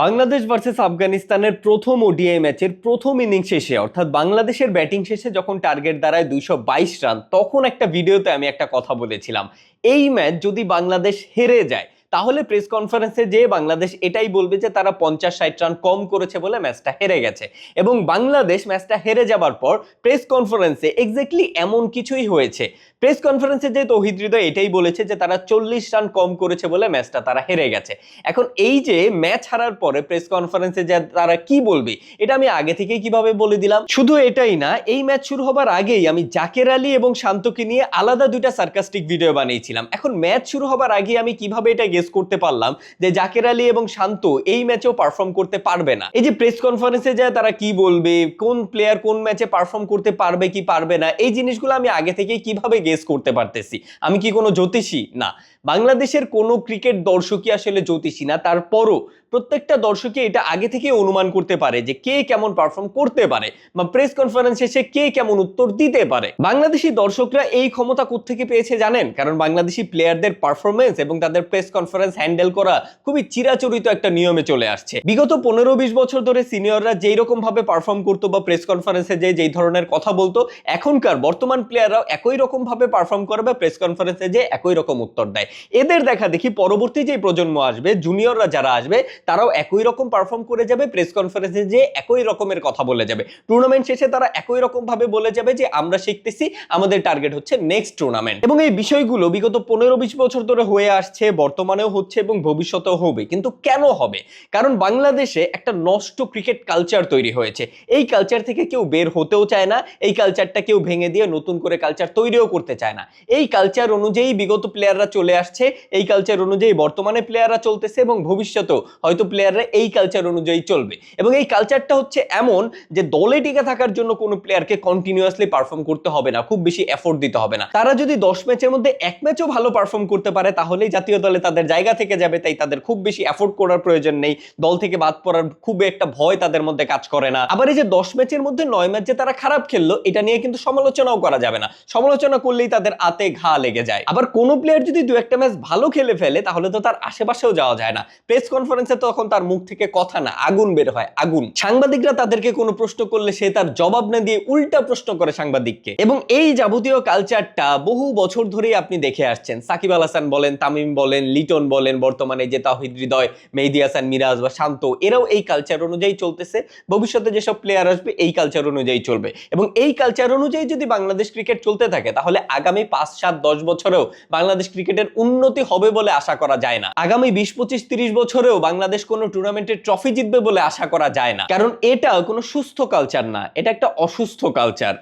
Bangladesh versus আফগানিস্তানের প্রথম ODI ম্যাচের প্রথম ইনিংস শেষে, অর্থাৎ বাংলাদেশের ব্যাটিং শেষে যখন টার্গেট দাঁড়ায় দুইশো বাইশ রান তখন একটা ভিডিওতে আমি একটা কথা বলেছিলাম। এই ম্যাচ যদি বাংলাদেশ হেরে যায়, তাহলে প্রেস কনফারেন্সে যে বাংলাদেশ এটাই বলবে যে তারা পঞ্চাশ ষাট রান কম করেছে বলে ম্যাচটা হেরে গেছে। এবং বাংলাদেশ ম্যাচটা হেরে যাবার পর প্রেস কনফারেন্সে এক্স্যাক্টলি এমন কিছুই হয়েছে প্রেস কনফারেন্সে যে তৌহিদ হৃদয় এটাই বলেছে যে তারা চল্লিশ রান কম করেছে বলে ম্যাচটা তারা হেরে গেছে। এখন এই যে ম্যাচ হারার পরে প্রেস কনফারেন্সে যে তারা কি বলবে, এটা আমি আগে থেকেই কীভাবে বলে দিলাম। শুধু এটাই না, এই ম্যাচ শুরু হবার আগেই আমি জাকের আলী এবং শান্তকে নিয়ে আলাদা দুইটা সার্কাস্টিক ভিডিও বানিয়েছিলাম। এখন ম্যাচ শুরু হবার আগে আমি কীভাবে এটা গেস করতে পারলাম যে জাকের আলী এবং শান্ত এই ম্যাচেও পারফর্ম করতে পারবে না। এই যে প্রেস কনফারেন্সে যায় তারা কি বলবে, কোন প্লেয়ার কোন ম্যাচে পারফর্ম করতে পারবে কি পারবে না, এই জিনিসগুলো আমি আগে থেকেই কীভাবে গেস করতে পারতেছি। আমি কি কোনো জ্যোতিষী? না। বাংলাদেশের কোনো ক্রিকেট দর্শকই আসলে জ্যোতিষী না। তারপরও প্রত্যেকটা দর্শকই এটা আগে থেকে অনুমান করতে পারে যে কে কেমন পারফর্ম করতে পারে বা প্রেস কনফারেন্স শেষে কে কেমন উত্তর দিতে পারে। বাংলাদেশি দর্শকরা এই ক্ষমতা কোত্থেকে পেয়েছে জানেন? কারণ বাংলাদেশি প্লেয়ারদের পারফরমেন্স এবং তাদের প্রেস কনফারেন্স হ্যান্ডেল করা খুবই চিরাচরিত একটা নিয়মে চলে আসছে। বিগত পনেরো বিশ বছর ধরে সিনিয়ররা যেই রকম ভাবে পারফর্ম করতো বা প্রেস কনফারেন্সে যে, যেই ধরনের কথা বলতো, এখনকার বর্তমান প্লেয়াররাও একই রকম ভাবে পারফর্ম করে বা প্রেস কনফারেন্সে যে একই রকম উত্তর দেয়। এদের দেখা দেখি পরবর্তী যে প্রজন্ম আসবে জুনিয়ররা যারা আসবে, তারাও একই রকম পারফর্ম করে যাবে প্রেস কনফারেন্সে যে একই রকমের কথা বলে যাবে। টুর্নামেন্ট শেষে তারা একই রকম ভাবে বলে যাবে যে, আমরা শিখতেছি, আমাদের টার্গেট হচ্ছে নেক্সট টুর্নামেন্ট এবং এই বিষয়গুলো বিগত পনেরো বিশ বছর ধরে হয়ে আসছে, বর্তমানেও হচ্ছে এবং ভবিষ্যতেও হবে। কিন্তু কেন হবে? কারণ বাংলাদেশে একটা নষ্ট ক্রিকেট কালচার তৈরি হয়েছে। এই কালচার থেকে কেউ বের হতেও চায় না, এই কালচারটা কেউ ভেঙে দিয়ে নতুন করে কালচার তৈরিও করতে চায় না। এই কালচার অনুযায়ী বিগত প্লেয়াররা চলে আসছে, এই কালচার অনুযায়ী বর্তমানে প্লেয়াররা চলতেছে এবং ভবিষ্যতেও হয়তো প্লেয়াররা এই কালচার অনুযায়ী চলবে। এবং এই কালচারটা হচ্ছে এমন যে দলে টিকে থাকার জন্য কোনো প্লেয়ারকে কন্টিনিউয়াসলি পারফর্ম করতে হবে না, খুব বেশি এফোর্ট দিতে হবে না। তারা যদি দশ ম্যাচের মধ্যে এক ম্যাচও ভালো পারফর্ম করতে পারে, তাহলেই জাতীয় দলে তাদের জায়গা থেকে যাবে, তাই তাদের খুব বেশি এফোর্ট করার প্রয়োজন নেই। দল থেকে বাদ পড়ার খুব একটা ভয় তাদের মধ্যে কাজ করে না। আবার এই যে দশ ম্যাচের মধ্যে নয় ম্যাচে তারা খারাপ খেললো, এটা নিয়ে কিন্তু সমালোচনাও করা যাবে না। সমালোচনা করলেই তাদের আতে ঘা লেগে যায়। আবার কোন প্লেয়ার যদি দু একটা ম্যাচ ভালো খেলে ফেলে, তাহলে তো তার আশেপাশেও যাওয়া যায় না। প্রেস কনফারেন্সে তখন তার মুখ থেকে কথা না, আগুন বের হয়, আগুন। সাংবাদিকরা তাদেরকে কোনো প্রশ্ন করলে সে তার জবাব না দিয়ে উল্টা প্রশ্ন করে সাংবাদিককে। এবং এই যাবতীয় কালচারটা বহু বছর ধরেই আপনি দেখে আসছেন। সাকিব আল হাসান বলেন, তামিম বলেন, লিটন বলেন, বর্তমানে যে তাহিদ হৃদয়, মেহদি হাসান, মিরাজ বা শান্ত, এরাও এই কালচার অনুযায়ী চলতেছে। ভবিষ্যতে যেসব প্লেয়ার আসবে, এই কালচার অনুযায়ী চলবে। এবং এই কালচার অনুযায়ী যদি বাংলাদেশ ক্রিকেট চলতে থাকে, তাহলে আগামী পাঁচ, সাত, দশ বছরেও বাংলাদেশ ক্রিকেটের উন্নতি হবে বলে আশা করা যায় না। আগামী বিশ, পঁচিশ, তিরিশ বছরেও বাংলাদেশ কোনো টুর্নামেন্টের ট্রফি জিতবে বলে আশা করা যায় না। কারণ এটা কোনো সুস্থ কালচার না, এটা একটা অসুস্থ কালচার